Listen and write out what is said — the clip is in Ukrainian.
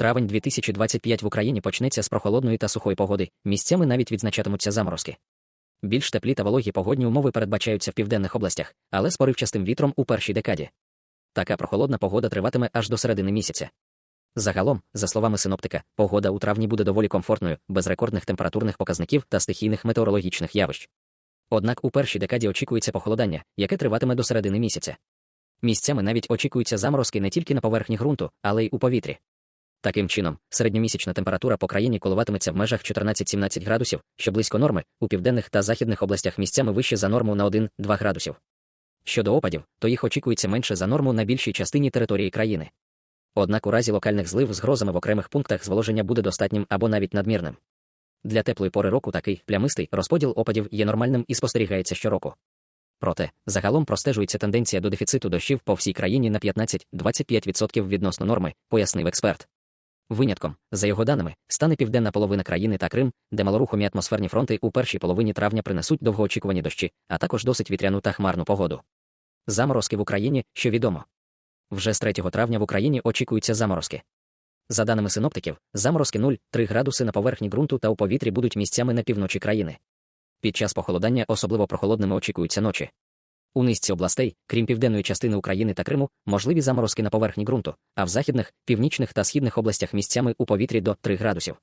Травень 2025 в Україні почнеться з прохолодної та сухої погоди, місцями навіть відзначатимуться заморозки. Більш теплі та вологі погодні умови передбачаються в південних областях, але з поривчастим вітром у першій декаді. Така прохолодна погода триватиме аж до середини місяця. Загалом, за словами синоптика, погода у травні буде доволі комфортною, без рекордних температурних показників та стихійних метеорологічних явищ. Однак у першій декаді очікується похолодання, яке триватиме до середини місяця. Місцями навіть очікуються заморозки не тільки на поверхні ґрунту, але й у повітрі. Таким чином, середньомісячна температура по країні коливатиметься в межах 14-17 градусів, що близько норми, у південних та західних областях місцями вище за норму на 1-2 градусів. Щодо опадів, то їх очікується менше за норму на більшій частині території країни. Однак у разі локальних злив з грозами в окремих пунктах зволоження буде достатнім або навіть надмірним. Для теплої пори року такий плямистий розподіл опадів є нормальним і спостерігається щороку. Проте, загалом простежується тенденція до дефіциту дощів по всій країні на 15-25% відносно норми, пояснив експерт. Винятком, за його даними, стане південна половина країни та Крим, де малорухомі атмосферні фронти у першій половині травня принесуть довгоочікувані дощі, а також досить вітряну та хмарну погоду. Заморозки в Україні, що відомо. Вже з 3 травня в Україні очікуються заморозки. За даними синоптиків, заморозки 0,3 градуси на поверхні ґрунту та у повітрі будуть місцями на півночі країни. Під час похолодання особливо прохолодними очікуються ночі. У низці областей, крім південної частини України та Криму, можливі заморозки на поверхні ґрунту, а в західних, північних та східних областях місцями у повітрі до 3 градусів.